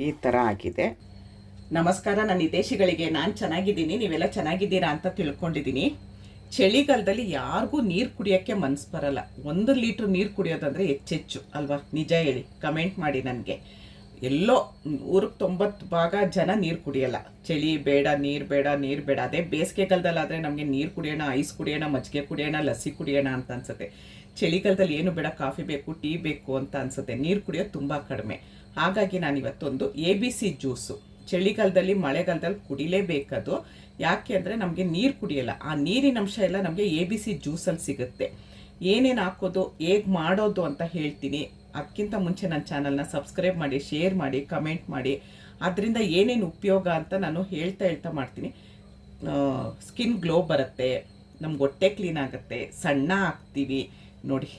ಈ ಥರ ಆಗಿದೆ. ನಮಸ್ಕಾರ, ನನ್ನ ವಿದೇಶಿಗಳಿಗೆ ನಾನು ಚೆನ್ನಾಗಿದ್ದೀನಿ. ನೀವೆಲ್ಲ ಚೆನ್ನಾಗಿದ್ದೀರಾ ಅಂತ ತಿಳ್ಕೊಂಡಿದ್ದೀನಿ. ಚಳಿಗಾಲದಲ್ಲಿ ಯಾರಿಗೂ ನೀರು ಕುಡಿಯೋಕ್ಕೆ ಮನ್ಸು ಬರಲ್ಲ. ಒಂದು ಲೀಟ್ರ್ ನೀರು ಕುಡಿಯೋದಂದರೆ ಹೆಚ್ಚೆಚ್ಚು ಅಲ್ವಾ? ನಿಜ ಹೇಳಿ. ಕಮೆಂಟ್ ಮಾಡಿ ನನಗೆ. ಎಲ್ಲೋ ಊರಿಗೆ ತೊಂಬತ್ತು ಭಾಗ ಜನ ನೀರು ಕುಡಿಯಲ್ಲ. ಚಳಿ ಬೇಡ, ನೀರು ಬೇಡ ನೀರು ಬೇಡ. ಅದೇ ಬೇಸಿಗೆಗಾಲದಲ್ಲಾದರೆ ನಮಗೆ ನೀರು ಕುಡಿಯೋಣ, ಐಸ್ ಕುಡಿಯೋಣ, ಮಜ್ಜಿಗೆ ಕುಡಿಯೋಣ, ಲಸ್ಸಿ ಕುಡಿಯೋಣ ಅಂತ ಅನ್ಸುತ್ತೆ. ಚಳಿಗಾಲದಲ್ಲಿ ಏನು ಬೇಡ, ಕಾಫಿ ಬೇಕು, ಟೀ ಬೇಕು ಅಂತ ಅನ್ಸುತ್ತೆ. ನೀರು ಕುಡಿಯೋದು ತುಂಬ ಕಡಿಮೆ. ಹಾಗಾಗಿ ನಾನು ಇವತ್ತೊಂದು ಎ ಬಿ ಸಿ ಜ್ಯೂಸು. ಚಳಿಗಾಲದಲ್ಲಿ ಮಳೆಗಾಲದಲ್ಲಿ ಕುಡಿಲೇಬೇಕದು. ಯಾಕೆ ಅಂದರೆ ನಮಗೆ ನೀರು ಕುಡಿಯಲ್ಲ. ಆ ನೀರಿನ ಅಂಶ ಎಲ್ಲ ನಮಗೆ ಎ ಬಿ ಸಿ ಜ್ಯೂಸಲ್ಲಿ ಸಿಗುತ್ತೆ. ಏನೇನು ಹಾಕೋದು ಹೇಗೆ ಮಾಡೋದು ಅಂತ ಹೇಳ್ತೀನಿ. ಅದಕ್ಕಿಂತ ಮುಂಚೆ ನನ್ನ ಚಾನಲ್ನ ಸಬ್ಸ್ಕ್ರೈಬ್ ಮಾಡಿ ಶೇರ್ ಮಾಡಿ ಕಮೆಂಟ್ ಮಾಡಿ. ಅದರಿಂದ ಏನೇನು ಉಪಯೋಗ ಅಂತ ನಾನು ಹೇಳ್ತಾ ಹೇಳ್ತಾ ಮಾಡ್ತೀನಿ. ಸ್ಕಿನ್ ಗ್ಲೋ ಬರುತ್ತೆ ನಮ್ಗೆ ಹೊಟ್ಟೆ ಕ್ಲೀನ್ ಆಗುತ್ತೆ ಸಣ್ಣ ಆಗ್ತೀವಿ. ನೋಡಿ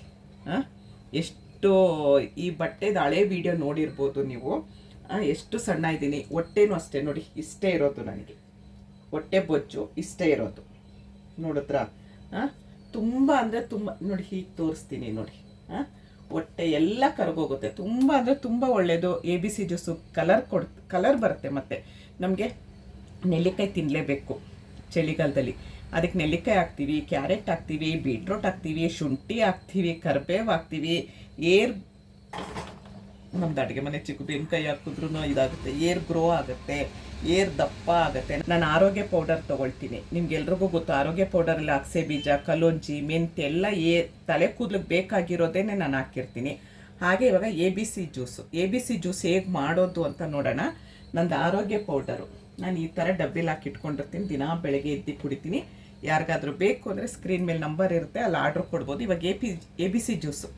ಆ, ಎಷ್ಟು ಈ ಬಟ್ಟೆದ ಹಳೆ ವಿಡಿಯೋ ನೋಡಿರ್ಬೋದು ನೀವು ಎಷ್ಟು ಸಣ್ಣ ಇದ್ದೀನಿ ಹೊಟ್ಟೆನೂ ಅಷ್ಟೇ ನೋಡಿ ಇಷ್ಟೇ ಇರೋದು ನನಗೆ ಹೊಟ್ಟೆ ಬೊಜ್ಜು ಇಷ್ಟೇ ಇರೋದು ನೋಡಿದ್ರ ತುಂಬ ಅಂದರೆ ತುಂಬ ನೋಡಿ ಹೀಗೆ ತೋರಿಸ್ತೀನಿ ನೋಡಿ ಹಾಂ ಹೊಟ್ಟೆ ಎಲ್ಲ ಕರಗೋಗುತ್ತೆ ತುಂಬ ಅಂದರೆ ತುಂಬ ಒಳ್ಳೆಯದು A B C juice colour code colour ಬರುತ್ತೆ ಮತ್ತು ನಮಗೆ ನೆಲ್ಲಿಕಾಯಿ ತಿನ್ನಲೇಬೇಕು ಚಳಿಗಾಲದಲ್ಲಿ ಅದಕ್ಕೆ ನೆಲ್ಲಿಕಾಯಿ ಹಾಕ್ತೀವಿ, ಕ್ಯಾರೆಟ್ ಹಾಕ್ತೀವಿ, ಬೀಟ್ರೋಟ್ ಹಾಕ್ತೀವಿ, ಶುಂಠಿ ಹಾಕ್ತೀವಿ, ಕರ್ಬೇವು ಹಾಕ್ತೀವಿ. ಏರ್ ನಮ್ದು ಅಡುಗೆ ಮನೆ ಚಿಕ್ಕದೇನ್ಕಾಯಿ ಹಾಕಿದ್ರು ಇದಾಗುತ್ತೆ. ಏರ್ ಗ್ರೋ ಆಗುತ್ತೆ, ಏರ್ ದಪ್ಪ ಆಗುತ್ತೆ. ನಾನು ಆರೋಗ್ಯ ಪೌಡರ್ ತೊಗೊಳ್ತೀನಿ. ನಿಮ್ಗೆಲ್ರಿಗೂ ಗೊತ್ತು, ಆರೋಗ್ಯ ಪೌಡರಲ್ಲಿ ಅಗಸೆ ಬೀಜ, ಕಲೋಂಜಿ ಮೆಂತ್ಯೆಲ್ಲ ಏ ತಲೆ ಕೂದಲಿಗೆ ಬೇಕಾಗಿರೋದೇನೆ ನಾನು ಹಾಕಿರ್ತೀನಿ. ಹಾಗೆ ಇವಾಗ A B C juice. A B C juice ಹೇಗೆ ಮಾಡೋದು ಅಂತ ನೋಡೋಣ. ನಂದು ಆರೋಗ್ಯ ಪೌಡರು. ನಾನು ಈ ಥರ ಡಬ್ಬಿಲಿ ಹಾಕಿ ಇಟ್ಕೊಂಡಿರ್ತೀನಿ ದಿನಾ ಬೆಳಗ್ಗೆ ಎದ್ದು ಕುಡಿತೀನಿ. ಯಾರಿಗಾದ್ರೂ ಬೇಕು ಅಂದರೆ ಸ್ಕ್ರೀನ್ ಮೇಲೆ ನಂಬರ್ ಇರುತ್ತೆ, ಅಲ್ಲಿ ಆರ್ಡ್ರ್ ಕೊಡ್ಬೋದು. ಇವಾಗ A P A B C juice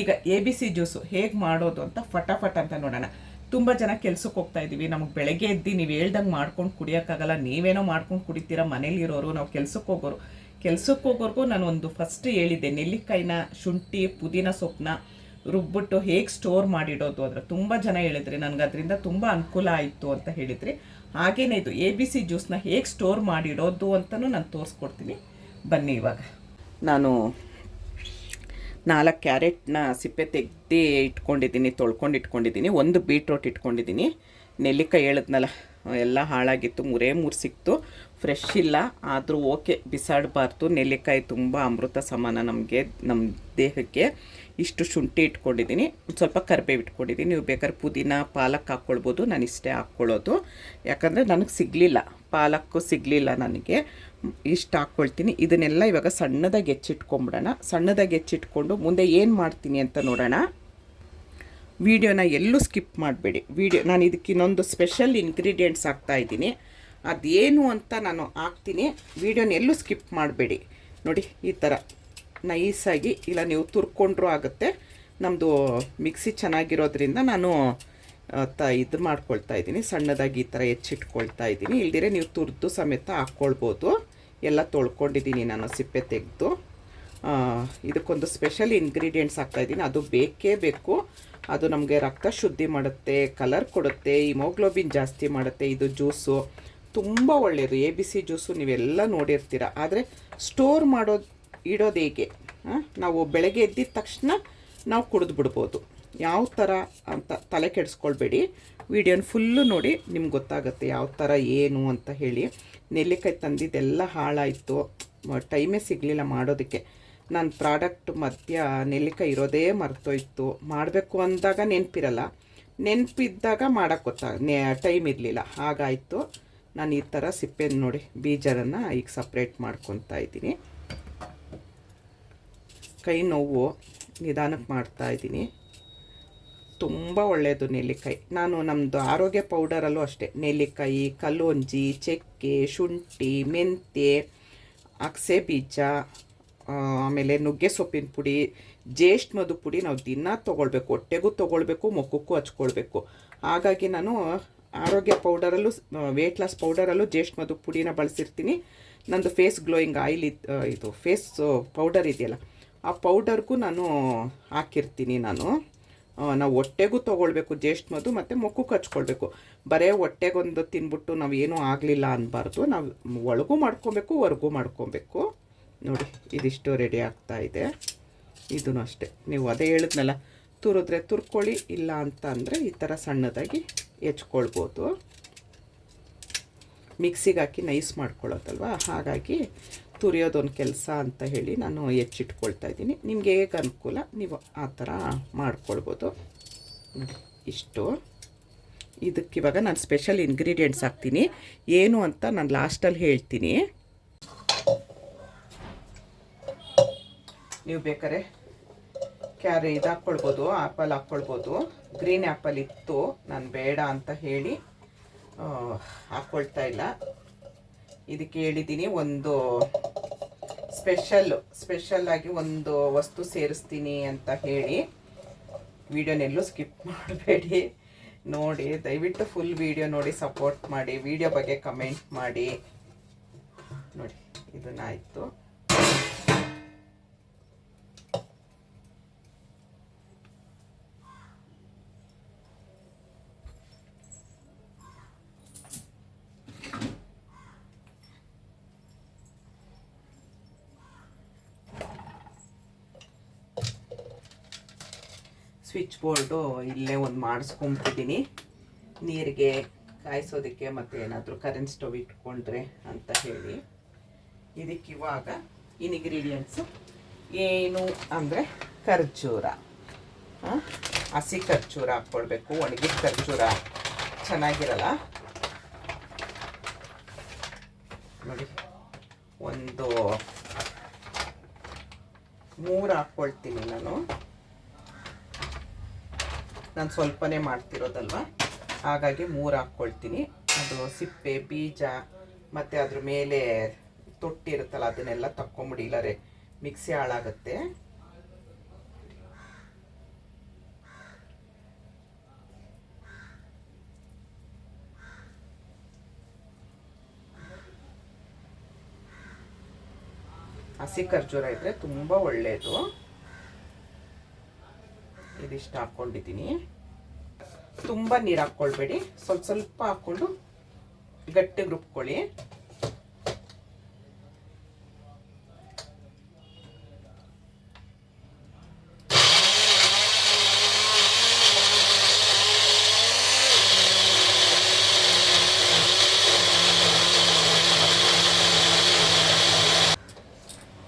ಈಗ ಎ ಬಿ ಸಿ ಜ್ಯೂಸು ಹೇಗೆ ಮಾಡೋದು ಅಂತ ಫಟಾಫಟ್ ಅಂತ ನೋಡೋಣ. ತುಂಬ ಜನ ಕೆಲ್ಸಕ್ಕೆ ಹೋಗ್ತಾ ಇದ್ದೀವಿ ನಮಗೆ ಬೆಳಗ್ಗೆ ಎದ್ದು ನೀವು ಹೇಳ್ದಂಗೆ ಮಾಡ್ಕೊಂಡು ಕುಡಿಯೋಕ್ಕಾಗಲ್ಲ. ನೀವೇನೋ ಮಾಡ್ಕೊಂಡು ಕುಡಿತೀರಾ? ಮನೇಲಿರೋರು ನಾವು ಕೆಲ್ಸಕ್ಕೆ ಹೋಗೋರು. ಕೆಲ್ಸಕ್ಕೆ ಹೋಗೋರ್ಗೂ ನಾನು ಒಂದು ಫಸ್ಟ್ ಹೇಳಿದ್ದೆ, ನೆಲ್ಲಿಕಾಯಿನ ಶುಂಠಿ, ಪುದೀನ ಸೊಪ್ಪನ್ನ ರುಬ್ಬಿಟ್ಟು ಹೇಗೆ ಸ್ಟೋರ್ ಮಾಡಿಡೋದು ಅಂದರೆ ತುಂಬ ಜನ ಹೇಳಿದ್ರಿ. ನನಗೆ ಅದರಿಂದ ತುಂಬ ಅನುಕೂಲ ಆಯಿತು ಅಂತ ಹೇಳಿದ್ರಿ. ಹಾಗೇನೇ ಇದು ಎ ಬಿ ಸಿ ಜ್ಯೂಸ್ನ ಹೇಗೆ ಸ್ಟೋರ್ ಮಾಡಿಡೋದು ಅಂತಲೂ ನಾನು ತೋರಿಸ್ಕೊಡ್ತೀನಿ. ಬನ್ನಿ ಇವಾಗ. ನಾನು ನಾಲ್ಕು ಕ್ಯಾರೆಟ್ನ ಸಿಪ್ಪೆ ತೆಗ್ದು ಇಟ್ಕೊಂಡಿದ್ದೀನಿ ತೊಳ್ಕೊಂಡು ಇಟ್ಕೊಂಡಿದ್ದೀನಿ ಒಂದು ಬೀಟ್ರೋಟ್ ಇಟ್ಕೊಂಡಿದ್ದೀನಿ. ನೆಲ್ಲಿಕಾಯಿ ಹೇಳಿದ್ನಲ್ಲ ಎಲ್ಲ ಹಾಳಾಗಿತ್ತು, ಮೂರೇ ಮೂರು ಸಿಕ್ತು ಫ್ರೆಶ್ ಇಲ್ಲ, ಆದರೂ ಓಕೆ, ಬಿಸಾಡಬಾರ್ದು. ನೆಲ್ಲಿಕಾಯಿ ತುಂಬ ಅಮೃತ ಸಮಾನ ನಮಗೆ ನಮ್ಮ ದೇಹಕ್ಕೆ. ಇಷ್ಟು ಶುಂಠಿ ಇಟ್ಕೊಂಡಿದ್ದೀನಿ ಸ್ವಲ್ಪ ಕರಿಬೇವು ಇಟ್ಕೊಂಡಿದ್ದೀನಿ ನೀವು ಬೇಕಾದ್ರೆ ಪುದೀನ, ಪಾಲಕ್ ಹಾಕ್ಕೊಳ್ಬೋದು. ನಾನು ಇಷ್ಟೇ ಹಾಕ್ಕೊಳ್ಳೋದು. ಯಾಕಂದರೆ ನನಗೆ ಸಿಗಲಿಲ್ಲ. ಪಾಲಕ್ಕು ಸಿಗಲಿಲ್ಲ ನನಗೆ. ಇಷ್ಟು ಹಾಕ್ಕೊಳ್ತೀನಿ. ಇದನ್ನೆಲ್ಲ ಇವಾಗ ಸಣ್ಣದಾಗಿ ಹೆಚ್ಚಿಟ್ಕೊಂಬಿಡೋಣ. ಸಣ್ಣದಾಗಿ ಹೆಚ್ಚಿಟ್ಕೊಂಡು ಮುಂದೆ ಏನು ಮಾಡ್ತೀನಿ ಅಂತ ನೋಡೋಣ. ವಿಡಿಯೋನ ಎಲ್ಲೂ ಸ್ಕಿಪ್ ಮಾಡಬೇಡಿ. ವಿಡಿಯೋ, ನಾನು ಇದಕ್ಕೆ ಇನ್ನೊಂದು ಸ್ಪೆಷಲ್ ಇಂಗ್ರೀಡಿಯೆಂಟ್ಸ್ ಹಾಕ್ತಾ ಇದ್ದೀನಿ. ಅದೇನು ಅಂತ ನಾನು ಹಾಕ್ತೀನಿ. ವಿಡಿಯೋನ ಎಲ್ಲೂ ಸ್ಕಿಪ್ ಮಾಡಬೇಡಿ. ನೋಡಿ, ಈ ಥರ ನೈಸಾಗಿ ಇಲ್ಲ, ನೀವು ತುರ್ಕೊಂಡ್ರೂ ಆಗುತ್ತೆ. ನಮ್ಮದು ಮಿಕ್ಸಿ ಚೆನ್ನಾಗಿರೋದ್ರಿಂದ ನಾನು ತ, ಇದು ಮಾಡ್ಕೊಳ್ತಾ ಇದ್ದೀನಿ. ಸಣ್ಣದಾಗಿ ಈ ಥರ ಹೆಚ್ಚಿಟ್ಕೊಳ್ತಾ ಇದ್ದೀನಿ. ಇಲ್ದಿರೆ ನೀವು ತುರಿದು ಸಮೇತ ಹಾಕ್ಕೊಳ್ಬೋದು. ಎಲ್ಲ ತೊಳ್ಕೊಂಡಿದ್ದೀನಿ ನಾನು, ಸಿಪ್ಪೆ ತೆಗೆದು. ಇದಕ್ಕೊಂದು ಸ್ಪೆಷಲ್ ಇಂಗ್ರೀಡಿಯೆಂಟ್ಸ್ ಹಾಕ್ತಾಯಿದ್ದೀನಿ ಅದು ಬೇಕೇ ಬೇಕು. ಅದು ನಮಗೆ ರಕ್ತ ಶುದ್ಧಿ ಮಾಡುತ್ತೆ ಕಲರ್ ಕೊಡುತ್ತೆ ಇಮೋಗ್ಲೋಬಿನ್ ಜಾಸ್ತಿ ಮಾಡುತ್ತೆ, ಇದು ಜ್ಯೂಸು ತುಂಬ ಒಳ್ಳೆಯದು ಎ ಬಿ ಸಿ ಜ್ಯೂಸು ನೀವೆಲ್ಲ ನೋಡಿರ್ತೀರ. ಆದರೆ ಸ್ಟೋರ್ ಮಾಡೋದು ಇಡೋದು ಹೇಗೆ? ನಾವು ಬೆಳಗ್ಗೆ ಎದ್ದಿದ ತಕ್ಷಣ ನಾವು ಕುಡಿದು ಬಿಡ್ಬೋದು. ಯಾವ ಥರ ಅಂತ ತಲೆ ಕೆಡಿಸ್ಕೊಳ್ಬೇಡಿ. ವಿಡಿಯೋನ ಫುಲ್ಲು ನೋಡಿ ನಿಮ್ಗೆ ಗೊತ್ತಾಗುತ್ತೆ ಯಾವ ಥರ ಏನು ಅಂತ ಹೇಳಿ. ನೆಲ್ಲಿಕಾಯಿ ತಂದಿದ್ದೆಲ್ಲ ಹಾಳಾಯಿತು. ಟೈಮೇ ಸಿಗಲಿಲ್ಲ ಮಾಡೋದಕ್ಕೆ. ನನ್ನ ಪ್ರಾಡಕ್ಟ್ ಮಧ್ಯ ನೆಲ್ಲಿಕಾಯಿ ಇರೋದೇ ಮರ್ತೋಯ್ತು. ಮಾಡಬೇಕು ಅಂದಾಗ ನೆನಪಿರಲ್ಲ. ನೆನಪಿದ್ದಾಗ ಮಾಡೋಕ್ಕೆ ನೆ, ಟೈಮ್ ಇರಲಿಲ್ಲ. ಹಾಗಾಯಿತು. ನಾನು ಈ ಥರ ಸಿಪ್ಪೆ ನೋಡಿ ಬೀಜರನ್ನು ಈಗ ಸಪ್ರೇಟ್ ಮಾಡ್ಕೊತಾ ಇದ್ದೀನಿ. ಕೈ ನೋವು ನಿಧಾನಕ್ಕೆ ಮಾಡ್ತಾ ಇದ್ದೀನಿ. ತುಂಬ ಒಳ್ಳೆಯದು ನೆಲ್ಲಿಕಾಯಿ. ನಾನು ನಮ್ಮದು ಆರೋಗ್ಯ ಪೌಡರಲ್ಲೂ ಅಷ್ಟೇ. ನೆಲ್ಲಿಕಾಯಿ, ಕಲ್ಲೊಂಜಿ, ಚಕ್ಕೆ, ಶುಂಠಿ, ಮೆಂತ್ಯೆ, ಅಕ್ಸೆ ಬೀಜ ಆಮೇಲೆ ನುಗ್ಗೆ ಸೊಪ್ಪಿನ ಪುಡಿ ಮದು ಪುಡಿ ನಾವು ದಿನ ತೊಗೊಳ್ಬೇಕು, ಹೊಟ್ಟೆಗೂ ತೊಗೊಳ್ಬೇಕು, ಮುಖಕ್ಕೂ ಹಚ್ಕೊಳ್ಬೇಕು. ಹಾಗಾಗಿ ನಾನು ಆರೋಗ್ಯ ಪೌಡರಲ್ಲೂ ವೇಟ್ ಲಾಸ್ ಪೌಡರಲ್ಲೂ ಮಧು ಪುಡಿನ ಬಳಸಿರ್ತೀನಿ. ನಂದು ಫೇಸ್ ಗ್ಲೋಯಿಂಗ್ ಆಯಿಲ್ ಇದು ಫೇಸ್ ಪೌಡರ್ ಇದೆಯಲ್ಲ, ಆ ಪೌಡರ್ಗೂ ನಾನು ಹಾಕಿರ್ತೀನಿ ನಾನು. ನಾವು ಹೊಟ್ಟೆಗೂ ತೊಗೊಳ್ಬೇಕು ಮಧು, ಮತ್ತು ಮೊಕ್ಕಕ್ಕೆ ಹಚ್ಕೊಳ್ಬೇಕು. ಬರೀ ಹೊಟ್ಟೆಗೊಂದು ತಿನ್ಬಿಟ್ಟು ನಾವು ಏನೂ ಆಗಲಿಲ್ಲ ಅನ್ನಬಾರ್ದು ನಾವು ಒಳಗೂ ಮಾಡ್ಕೊಬೇಕು, ಹೊರಗೂ ಮಾಡ್ಕೊಬೇಕು. ನೋಡಿ, ಇದಿಷ್ಟು ರೆಡಿ ಆಗ್ತಾ ಇದೆ. ಇದೂ ಅಷ್ಟೇ. ನೀವು ಅದೇ ಹೇಳಿದ್ನಲ್ಲ, ತುರಿದ್ರೆ ತುರ್ಕೊಳ್ಳಿ, ಇಲ್ಲ ಅಂತ ಅಂದರೆ ಈ ಥರ ಸಣ್ಣದಾಗಿ ಹೆಚ್ಕೊಳ್ಬೋದು. ಮಿಕ್ಸಿಗೆ ಹಾಕಿ ನೈಸ್ ಮಾಡ್ಕೊಳ್ಳೋದಲ್ವ? ಹಾಗಾಗಿ ತುರಿಯೋದೊಂದು ಕೆಲಸ ಅಂತ ಹೇಳಿ ನಾನು ಹೆಚ್ಚಿಟ್ಕೊಳ್ತಾ ಇದ್ದೀನಿ. ನಿಮಗೆ ಹೇಗೆ ಅನುಕೂಲ, ನೀವು ಆ ಥರ ಮಾಡ್ಕೊಳ್ಬೋದು. ಇಷ್ಟು. ಇದಕ್ಕಿವಾಗ ನಾನು ಸ್ಪೆಷಲ್ ಇಂಗ್ರೀಡಿಯೆಂಟ್ಸ್ ಹಾಕ್ತೀನಿ. ಏನು ಅಂತ ನಾನು ಲಾಸ್ಟಲ್ಲಿ ಹೇಳ್ತೀನಿ. ನೀವು ಬೇಕಾದ್ರೆ ಕ್ಯಾರೆ ಇದು ಹಾಕ್ಕೊಳ್ಬೋದು ಆ್ಯಪಲ್ ಹಾಕ್ಕೊಳ್ಬೋದು. ಗ್ರೀನ್ ಆ್ಯಪಲ್ ಇತ್ತು, ನಾನು ಬೇಡ ಅಂತ ಹೇಳಿ ಹಾಕ್ಕೊಳ್ತಾ ಇಲ್ಲ. ಇದಕ್ಕೆ ಹೇಳಿದ್ದೀನಿ, ಒಂದು ಸ್ಪೆಷಲ್ ಸ್ಪೆಷಲ್ಲಾಗಿ ಒಂದು ವಸ್ತು ಸೇರಿಸ್ತೀನಿ ಅಂತ ಹೇಳಿ. ವಿಡಿಯೋನೆಲ್ಲೂ ಸ್ಕಿಪ್ ಮಾಡಬೇಡಿ. ನೋಡಿ, ದಯವಿಟ್ಟು ಫುಲ್ ವಿಡಿಯೋ ನೋಡಿ ಸಪೋರ್ಟ್ ಮಾಡಿ, ವಿಡಿಯೋ ಬಗ್ಗೆ ಕಮೆಂಟ್ ಮಾಡಿ. ನೋಡಿ, ಇದನ್ನಾಯಿತು. ಸ್ವಿಚ್ ಬೋರ್ಡು ಇಲ್ಲೇ ಒಂದು ಮಾಡಿಸ್ಕೊಂಬಿಟ್ಟಿದ್ದೀನಿ ನೀರಿಗೆ ಕಾಯಿಸೋದಕ್ಕೆ ಮತ್ತು ಏನಾದರೂ ಕರೆಂಟ್ ಸ್ಟವ್ ಇಟ್ಕೊಂಡ್ರೆ ಅಂತ ಹೇಳಿ. ಇದಕ್ಕೆ ಇವಾಗ ಇನ್ಗ್ರೀಡಿಯೆಂಟ್ಸು ಏನು ಅಂದರೆ ಖರ್ಜೂರ. ಹಸಿ ಖರ್ಜೂರ ಹಾಕ್ಕೊಳ್ಬೇಕು ಒಣಗಿದ ಖರ್ಜೂರ ಚೆನ್ನಾಗಿರಲ್ಲ? ನೋಡಿ, ಒಂದು ಮೂರು ಹಾಕ್ಕೊಳ್ತೀನಿ ನಾನು. ನಾನು ಸ್ವಲ್ಪನೇ ಮಾಡ್ತಿರೋದಲ್ವ? ಹಾಗಾಗಿ ಮೂರು ಹಾಕ್ಕೊಳ್ತೀನಿ. ಅದು ಸಿಪ್ಪೆ, ಬೀಜ, ಮತ್ತು ಅದ್ರ ಮೇಲೆ ತೊಟ್ಟಿರುತ್ತಲ್ಲ ಅದನ್ನೆಲ್ಲ ತಕ್ಕೊಂಬಿಡಿ. ಮಿಕ್ಸಿ ಹಾಳಾಗುತ್ತೆ. ಹಸಿ ಖರ್ಜೂರ ಇದ್ರೆ ತುಂಬ ಒಳ್ಳೆಯದು ಇದಿಷ್ಟು ಹಾಕ್ಕೊಂಡಿದ್ದೀನಿ. ತುಂಬ ನೀರು ಹಾಕ್ಕೊಳ್ಬೇಡಿ. ಸ್ವಲ್ಪ ಸ್ವಲ್ಪ ಹಾಕ್ಕೊಂಡು ಗಟ್ಟಿಗೆ ರುಬ್ಕೊಳ್ಳಿ.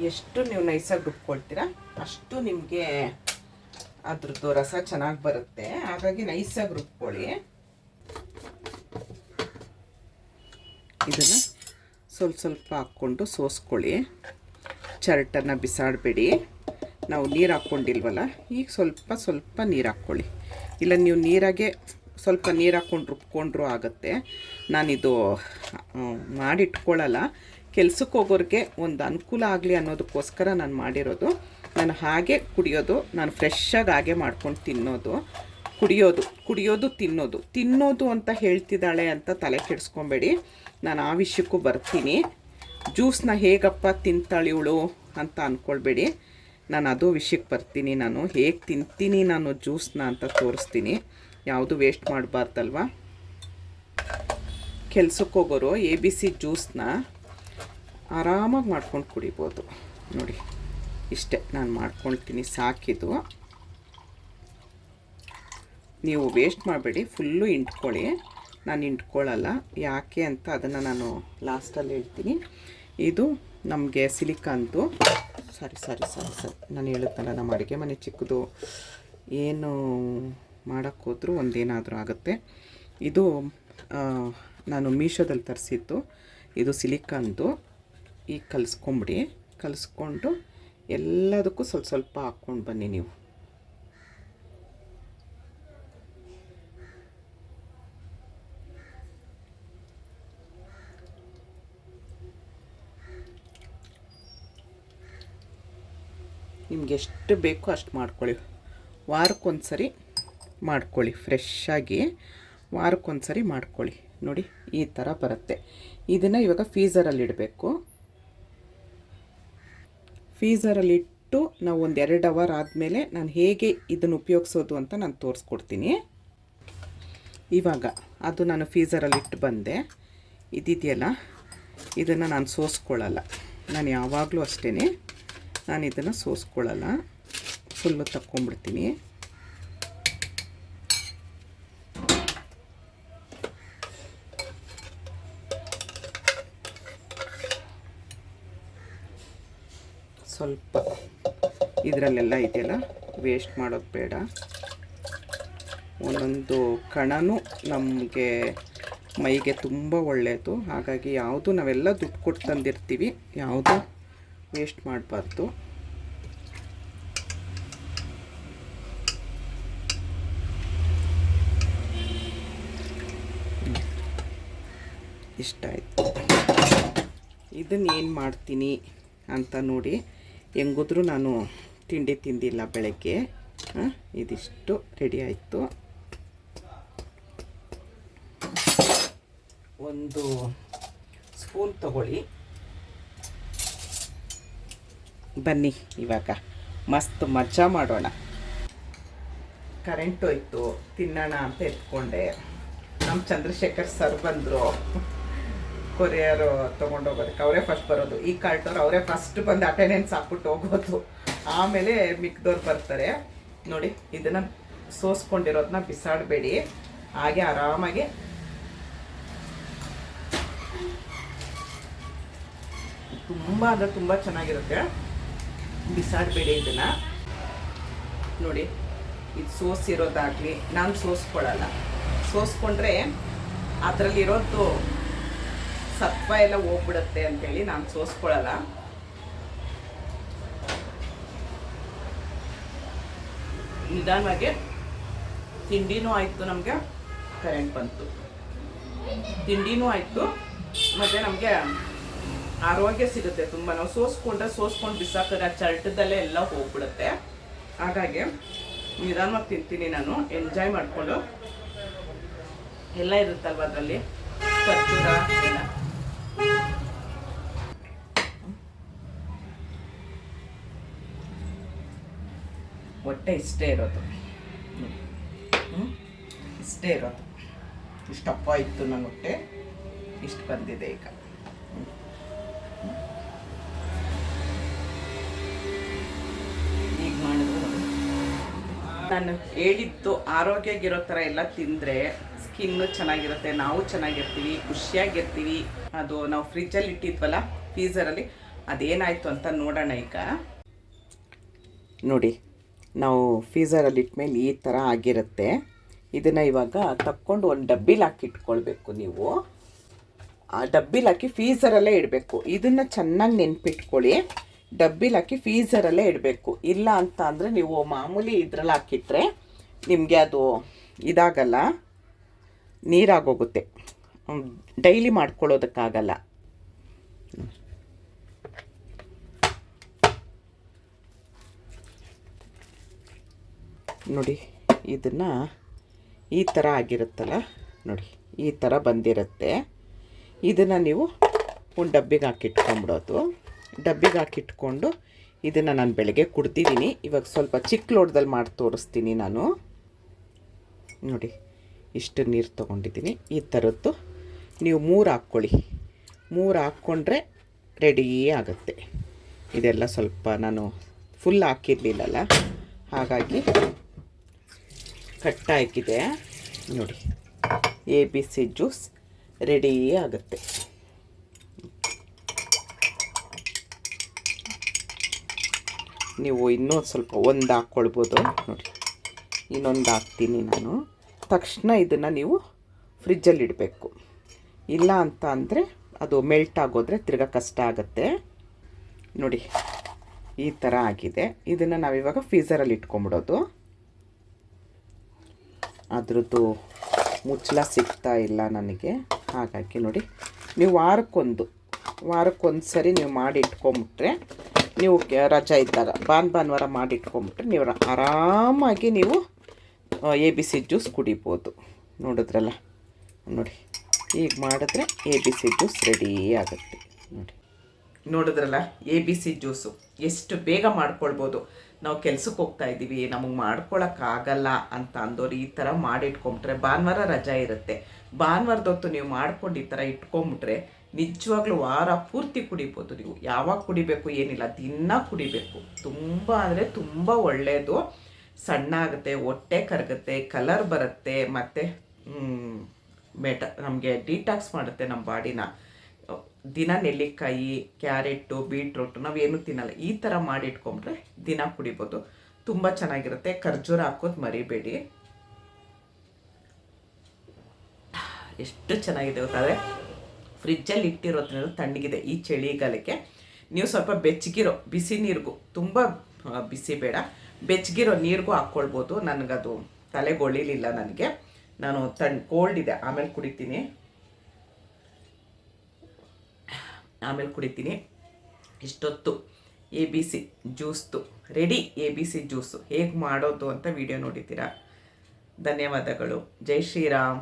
ಎಷ್ಟು ನೀವು ನೈಸಾಗಿ ರುಬ್ಕೊಳ್ತೀರಾ ಅಷ್ಟು ನಿಮಗೆ ಅದ್ರದ್ದು ರಸ ಚೆನ್ನಾಗಿ ಬರುತ್ತೆ. ಹಾಗಾಗಿ ನೈಸಾಗಿ ರುಬ್ಕೊಳ್ಳಿ. ಇದನ್ನು ಸ್ವಲ್ಪ ಸ್ವಲ್ಪ ಹಾಕ್ಕೊಂಡು ಸೋಸ್ಕೊಳ್ಳಿ. ಚರಟನ್ನು ಬಿಸಾಡಬೇಡಿ. ನಾವು ನೀರು ಹಾಕ್ಕೊಂಡಿಲ್ವಲ್ಲ, ಈಗ ಸ್ವಲ್ಪ ಸ್ವಲ್ಪ ನೀರು ಹಾಕ್ಕೊಳ್ಳಿ. ಇಲ್ಲ, ನೀವು ನೀರಾಗೆ ಸ್ವಲ್ಪ ನೀರು ಹಾಕ್ಕೊಂಡು ರುಬ್ಕೊಂಡ್ರೂ ಆಗುತ್ತೆ. ನಾನಿದು ಮಾಡಿಟ್ಕೊಳ್ಳಲ್ಲ ಕೆಲಸಕ್ಕೆ ಹೋಗೋರಿಗೆ ಒಂದು ಅನುಕೂಲ ಆಗಲಿ ಅನ್ನೋದಕ್ಕೋಸ್ಕರ ನಾನು ಮಾಡಿರೋದು. ನಾನು ಹಾಗೆ ಕುಡಿಯೋದು, ನಾನು ಫ್ರೆಶ್ಶಾಗಿ ಹಾಗೆ ಮಾಡ್ಕೊಂಡು ತಿನ್ನೋದು, ಕುಡಿಯೋದು ಕುಡಿಯೋದು, ತಿನ್ನೋದು. ತಿನ್ನೋದು ಅಂತ ಹೇಳ್ತಿದ್ದಾಳೆ ಅಂತ ತಲೆ ಕೆಡಿಸ್ಕೊಬೇಡಿ. ನಾನು ಆ ವಿಷಯಕ್ಕೂ ಬರ್ತೀನಿ. ಜ್ಯೂಸ್ನ ಹೇಗಪ್ಪ ತಿಂತಾಳೆ ಇವಳು ಅಂತ ಅಂದ್ಕೊಳ್ಬೇಡಿ ನಾನು ಅದು ವಿಷಯಕ್ಕೆ ಬರ್ತೀನಿ. ನಾನು ಹೇಗೆ ತಿಂತೀನಿ ನಾನು ಜ್ಯೂಸ್ನ ಅಂತ ತೋರಿಸ್ತೀನಿ. ಯಾವುದು ವೇಸ್ಟ್ ಮಾಡಬಾರ್ದಲ್ವ? ಕೆಲ್ಸಕ್ಕೆ ಹೋಗೋರು ಎ ಬಿ ಸಿ ಜ್ಯೂಸ್ನ ಆರಾಮಾಗಿ ಮಾಡ್ಕೊಂಡು ಕುಡಿಬೋದು. ನೋಡಿ. ಇಷ್ಟೇ ನಾನು ಮಾಡ್ಕೊಳ್ತೀನಿ ಸಾಕಿದು ನೀವು ವೇಸ್ಟ್ ಮಾಡಬೇಡಿ ಫುಲ್ಲು ಇಂಟ್ಕೊಳ್ಳಿ. ನಾನು ಇಂಟ್ಕೊಳ್ಳಲ್ಲ, ಯಾಕೆ ಅಂತ ಅದನ್ನು ನಾನು ಲಾಸ್ಟಲ್ಲಿ ಹೇಳ್ತೀನಿ. ಇದು ನಮಗೆ ಸಿಲಿಕಾನ್ದು. ಸಾರಿ ಸಾರಿ ಸಾರಿ, ಸರಿ. ನಾನು ಹೇಳುತ್ತಲ್ಲ ನಮ್ಮ ಅಡುಗೆ ಮನೆ ಚಿಕ್ಕದು. ಏನು ಮಾಡೋಕ್ಕೆ ಹೋದರೂ ಒಂದೇನಾದರೂ ಆಗುತ್ತೆ. ಇದು ನಾನು ಮೀಶೋದಲ್ಲಿ ತರಿಸಿದ್ದು. ಇದು ಸಿಲಿಕಾನ್ದು. ಈಗ ಕಲಿಸ್ಕೊಂಬಿಡಿ. ಕಲಿಸ್ಕೊಂಡು ಎಲ್ಲದಕ್ಕೂ ಸ್ವಲ್ಪ ಸ್ವಲ್ಪ ಹಾಕ್ಕೊಂಡು ಬನ್ನಿ ನೀವು. ನಿಮ್ಗೆ ಎಷ್ಟು ಬೇಕೋ ಅಷ್ಟು ಮಾಡ್ಕೊಳ್ಳಿ. ವಾರಕ್ಕೊಂದು ಸರಿ ಮಾಡ್ಕೊಳ್ಳಿ ಫ್ರೆಶ್ಶಾಗಿ ವಾರಕ್ಕೊಂದು ಸರಿ ಮಾಡ್ಕೊಳ್ಳಿ. ನೋಡಿ, ಈ ಥರ ಬರುತ್ತೆ. ಇದನ್ನು ಇವಾಗ ಫೀಸರಲ್ಲಿ ಇಡಬೇಕು. ಫೀಸರಲ್ಲಿ ಇಟ್ಟು ನಾವು ಒಂದು ಎರಡು ಅವರ್ ಆದಮೇಲೆ ನಾನು ಹೇಗೆ ಇದನ್ನು ಉಪಯೋಗಿಸೋದು ಅಂತ ನಾನು ತೋರಿಸ್ಕೊಡ್ತೀನಿ. ಇವಾಗ ಅದು ನಾನು ಫ್ರೀಝರಲ್ಲಿ ಇಟ್ಟು ಬಂದೆ. ಇದಿದೆಯಲ್ಲ? ಇದನ್ನು ನಾನು ಸೋಸ್ಕೊಳ್ಳಲ್ಲ ನಾನು ಯಾವಾಗಲೂ ಅಷ್ಟೇ ನಾನು ಇದನ್ನು ಸೋಸ್ಕೊಳ್ಳಲ್ಲ ಫುಲ್ಲು ತಕ್ಕೊಂಬಿಡ್ತೀನಿ. ಇದರಲ್ಲೆಲ್ಲ ಇದೆಯಲ್ಲ? ವೇಸ್ಟ್ ಮಾಡೋದು ಬೇಡ. ಒಂದೊಂದು ಕಣನೂ ನಮಗೆ ಮೈಗೆ ತುಂಬ ಒಳ್ಳೆಯದು ಹಾಗಾಗಿ ಯಾವುದು ನಾವೆಲ್ಲ ದುಡ್ಡು ಕೊಟ್ಟು ತಂದಿರ್ತೀವಿ, ಯಾವುದು ವೇಸ್ಟ್ ಮಾಡಬಾರ್ದು. ಇಷ್ಟ ಆಯಿತು. ಇದನ್ನು ಏನು ಮಾಡ್ತೀನಿ ಅಂತ ನೋಡಿ, ಹೆಂಗಿದ್ರು ನಾನು ತಿಂಡಿ ತಿಂದಿಲ್ಲ ಬೆಳಗ್ಗೆ. ಇದಿಷ್ಟು ರೆಡಿ ಆಯಿತು. ಒಂದು ಸ್ಪೂನ್ ತಗೊಳ್ಳಿ. ಬನ್ನಿ ಇವಾಗ. ಮಸ್ತ್ ಮಜಾ ಮಾಡೋಣ. ಕರೆಂಟ್ ಹೋಯ್ತು, ತಿನ್ನೋಣ ಅಂತ ಎತ್ಕೊಂಡೆ. ನಮ್ಮ ಚಂದ್ರಶೇಖರ್ ಸರ್ ಬಂದರು. ಕೊರಿಯರು ತೊಗೊಂಡೋಗೋದಕ್ಕೆ. ಅವರೇ ಫಸ್ಟ್ ಬರೋದು. ಈ ಕಾರ್ಟವ್ರು ಅವರೇ ಫಸ್ಟ್ ಬಂದು ಅಟೆಂಡೆನ್ಸ್ ಹಾಕ್ಬಿಟ್ಟು ಹೋಗೋದು. ಆಮೇಲೆ ಮಿಕ್ದವ್ರು ಬರ್ತಾರೆ. ನೋಡಿ, ಇದನ್ನು ಸೋಸ್ಕೊಂಡಿರೋದನ್ನ ಬಿಸಾಡಬೇಡಿ. ಹಾಗೆ ಆರಾಮಾಗಿ. ತುಂಬ ಅಂದರೆ ತುಂಬ ಚೆನ್ನಾಗಿರುತ್ತೆ. ಬಿಸಾಡಬೇಡಿ ಇದನ್ನು. ನೋಡಿ, ಇದು ಸೋಸಿರೋದಾಗಲಿ, ನಾನು ಸೋಸ್ಕೊಳ್ಳಲ್ಲ ಸೋಸ್ಕೊಂಡ್ರೆ ಅದರಲ್ಲಿರೋದು ಸತ್ವ ಎಲ್ಲ ಹೋಗ್ಬಿಡುತ್ತೆ ಅಂತೇಳಿ ನಾನು ಸೋಸ್ಕೊಳ್ಳಲ್ಲ ನಿಧಾನವಾಗಿ ತಿಂಡಿನೂ ಆಯಿತು ನಮಗೆ ಕರೆಂಟ್ ಬಂತು. ತಿಂಡಿನೂ ಆಯಿತು, ಮತ್ತು ನಮಗೆ ಆರೋಗ್ಯ ಸಿಗುತ್ತೆ ತುಂಬ. ನಾವು ಸೋಸ್ಕೊಂಡ್ರೆ ಸೋಸ್ಕೊಂಡು ಬಿಸಾಕಿದ್ರೆ ಆ ಚರ್ಟದಲ್ಲೇ ಎಲ್ಲ ಹೋಗ್ಬಿಡುತ್ತೆ. ಹಾಗಾಗಿ ನಿಧಾನವಾಗಿ ತಿಂತೀನಿ ನಾನು ಎಂಜಾಯ್ ಮಾಡಿಕೊಂಡು. ಎಲ್ಲ ಇರುತ್ತಲ್ವ ಅದರಲ್ಲಿ? ಖರ್ಚು ಎಲ್ಲ ಹೊಟ್ಟೆ ಇಷ್ಟೇ ಇರೋದು? ಇಷ್ಟೇ ಇರೋದು. ಇಷ್ಟಪ್ಪ ಇತ್ತು ನನ್ನ ಹೊಟ್ಟೆ. ಇಷ್ಟು ಬಂದಿದೆ ಈಗ. ಈಗ ಮಾಡಿದ್ರು. ನಾನು ಹೇಳಿದ್ದು ಆರೋಗ್ಯಗಿರೋ ಥರ ಎಲ್ಲ ತಿಂದರೆ ಸ್ಕಿನ್ನು ಚೆನ್ನಾಗಿರುತ್ತೆ, ನಾವು ಚೆನ್ನಾಗಿರ್ತೀವಿ, ಖುಷಿಯಾಗಿರ್ತೀವಿ. ಅದು ನಾವು ಫ್ರಿಜ್ಜಲ್ಲಿ ಇಟ್ಟಿದ್ವಲ್ಲ ಫ್ರೀಸರಲ್ಲಿ ಅದೇನಾಯಿತು ಅಂತ ನೋಡೋಣ ಈಗ. ನೋಡಿ ನಾವು ಫ್ರೀಸರಲ್ಲಿ ಇಟ್ಟಮೇಲೆ ಈ ಥರ ಆಗಿರುತ್ತೆ. ಇದನ್ನು ಇವಾಗ ತಕ್ಕೊಂಡು ಒಂದು ಡಬ್ಬಿಲಿ ಹಾಕಿ ಇಟ್ಕೊಳ್ಬೇಕು ನೀವು. ಆ ಡಬ್ಬಿಲಿ ಹಾಕಿ ಫೀಸರಲ್ಲೇ ಇಡಬೇಕು. ಇದನ್ನು ಚೆನ್ನಾಗಿ ನೆನ್ಪಿಟ್ಕೊಳ್ಳಿ. ಡಬ್ಬಿಲಿ ಹಾಕಿ ಫೀಸರಲ್ಲೇ ಇಡಬೇಕು. ಇಲ್ಲ ಅಂತ ಅಂದರೆ ನೀವು ಮಾಮೂಲಿ ಇದ್ರಲ್ಲಿ ಹಾಕಿಟ್ರೆ ನಿಮಗೆ ಅದು ಇದಾಗಲ್ಲ. ನೀರಾಗೋಗುತ್ತೆ. ಡೈಲಿ ಮಾಡ್ಕೊಳ್ಳೋದಕ್ಕಾಗಲ್ಲ. ನೋಡಿ, ಇದನ್ನು ಈ ಥರ ಆಗಿರುತ್ತಲ್ಲ, ನೋಡಿ, ಈ ಥರ ಬಂದಿರುತ್ತೆ. ಇದನ್ನು ನೀವು ಒಂದು ಡಬ್ಬಿಗೆ ಹಾಕಿಟ್ಕೊಂಬಿಡೋದು ಡಬ್ಬಿಗೆ ಹಾಕಿಟ್ಕೊಂಡು ಇದನ್ನು ನಾನು ಬೆಳಗ್ಗೆ ಕುಡ್ತಿದ್ದೀನಿ ಇವಾಗ ಸ್ವಲ್ಪ ಚಿಕ್ಕ ಲೋಟದಲ್ಲಿ ಮಾಡಿ ತೋರಿಸ್ತೀನಿ ನಾನು. ನೋಡಿ, ಇಷ್ಟು ನೀರು ತೊಗೊಂಡಿದ್ದೀನಿ. ಈ ಥರದ್ದು ನೀವು ಮೂರು ಹಾಕ್ಕೊಳ್ಳಿ. ಮೂರು ಹಾಕ್ಕೊಂಡ್ರೆ ರೆಡಿ ಆಗುತ್ತೆ. ಇದೆಲ್ಲ ಸ್ವಲ್ಪ ನಾನು ಫುಲ್ ಹಾಕಿರಲಿಲ್ಲಲ್ಲ ಹಾಗಾಗಿ ಕಟ್ ಹಾಕಿದೆ ನೋಡಿ. A B C juice ready ಆಗುತ್ತೆ. ನೀವು ಇನ್ನೂ ಸ್ವಲ್ಪ ಒಂದು ಹಾಕ್ಕೊಳ್ಬೋದು ನೋಡಿ. ಇನ್ನೊಂದು ಹಾಕ್ತೀನಿ ನಾನು. ತಕ್ಷಣ ಇದನ್ನು ನೀವು ಫ್ರಿಜ್ಜಲ್ಲಿ ಇಡಬೇಕು. ಇಲ್ಲ ಅಂತ ಅಂದರೆ ಅದು ಮೆಲ್ಟ್ ಆಗೋದ್ರೆ ತಿರ್ಗಾ ಕಷ್ಟ ಆಗುತ್ತೆ. ನೋಡಿ. ಈ ಥರ ಆಗಿದೆ. ಇದನ್ನು ನಾವಿವಾಗ ಫ್ರೀಸರಲ್ಲಿ ಇಟ್ಕೊಂಬಿಡೋದು ಅದ್ರದ್ದು ಮುಚ್ಚಳ ಸಿಗ್ತಾ ಇಲ್ಲ ನನಗೆ. ಹಾಗಾಗಿ ನೋಡಿ, ನೀವು ವಾರಕ್ಕೊಂದು ವಾರಕ್ಕೊಂದು ಸರಿ ನೀವು ಮಾಡಿ ಇಟ್ಕೊಂಬಿಟ್ರೆ ನೀವು ರಜಾ ಇದ್ದಾಗ, ಭಾನ್ ಭಾನುವಾರ ಮಾಡಿ ಇಟ್ಕೊಂಬಿಟ್ರೆ ನೀವು ಆರಾಮಾಗಿ ನೀವು ಎ ಬಿ ಸಿ ಜ್ಯೂಸ್ ಕುಡಿಬೋದು. ನೋಡಿದ್ರಲ್ಲ? ನೋಡಿ ಈಗ ಮಾಡಿದ್ರೆ A B C juice ready ಆಗುತ್ತೆ. ನೋಡಿ, ನೋಡಿದ್ರಲ್ಲ? ಎ ಬಿ ಸಿ ಜ್ಯೂಸು, ಎಷ್ಟು ಬೇಗ ಮಾಡ್ಕೊಳ್ಬೋದು. ನಾವು ಕೆಲ್ಸಕ್ಕೆ ಹೋಗ್ತಾ ಇದ್ದೀವಿ ನಮಗೆ ಮಾಡ್ಕೊಳಕ್ಕಾಗಲ್ಲ ಅಂತ ಅಂದೋರು ಈ ಥರ ಮಾಡಿಟ್ಕೊಂಬಿಟ್ರೆ ಭಾನುವಾರ ರಜಾ ಇರುತ್ತೆ. ಭಾನುವಾರದೊತ್ತು ನೀವು ಮಾಡ್ಕೊಂಡು ಈ ಥರ ಇಟ್ಕೊಂಬಿಟ್ರೆ ನಿಜವಾಗ್ಲೂ ವಾರ ಪೂರ್ತಿ ಕುಡಿಬೋದು ನೀವು. ಯಾವಾಗ ಕುಡಿಬೇಕು ಏನಿಲ್ಲ, ದಿನ ಕುಡಿಬೇಕು. ತುಂಬ ಅಂದರೆ ತುಂಬ ಒಳ್ಳೆಯದು ಸಣ್ಣ ಆಗುತ್ತೆ ಹೊಟ್ಟೆ ಕರಗುತ್ತೆ ಕಲರ್ ಬರುತ್ತೆ, ಮತ್ತು ಮೆಟ ನಮಗೆ ಡಿಟಾಕ್ಸ್ ಮಾಡುತ್ತೆ ನಮ್ಮ ಬಾಡಿನ. ದಿನ ನೆಲ್ಲಿಕಾಯಿ ಕ್ಯಾರೆಟು ಬೀಟ್ರೂಟು ನಾವೇನು ತಿನ್ನಲ್ಲ. ಈ ಥರ ಮಾಡಿಟ್ಕೊಂಡ್ರೆ ದಿನ ಕುಡಿಬೋದು. ತುಂಬ ಚೆನ್ನಾಗಿರುತ್ತೆ. ಖರ್ಜೂರ ಹಾಕೋದು ಮರಿಬೇಡಿ. ಎಷ್ಟು ಚೆನ್ನಾಗಿದೆ ಗೊತ್ತಾದರೆ? ಫ್ರಿಜ್ಜಲ್ಲಿ ಇಟ್ಟಿರೋದ್ರಿಂದ ತಣ್ಣಗಿದೆ ಈ ಚಳಿಗಾಲಕ್ಕೆ. ನೀವು ಸ್ವಲ್ಪ ಬೆಚ್ಚಗಿರೋ, ಬಿಸಿ ನೀರಿಗೂ, ತುಂಬ ಬಿಸಿ ಬೇಡ. ಬೆಚ್ಚಗಿರೋ ನೀರಿಗೂ ಹಾಕ್ಕೊಳ್ಬೋದು. ನನಗದು ತಲೆಗೊಳಿಲಿಲ್ಲ ನನಗೆ. ನಾನು ತಣ್ಣ ಕೋಲ್ಡ್ ಇದೆ. ಆಮೇಲೆ ಕುಡಿತೀನಿ. ಆಮೇಲೆ ಕುಡಿತೀನಿ. ಇಷ್ಟೊತ್ತು A B C ಜ್ಯೂಸ್ದು ready A B C juice ಹೇಗೆ ಮಾಡೋದು ಅಂತ ವಿಡಿಯೋ ನೋಡಿದ್ದೀರಾ? ಧನ್ಯವಾದಗಳು. ಜೈ ಶ್ರೀರಾಮ್.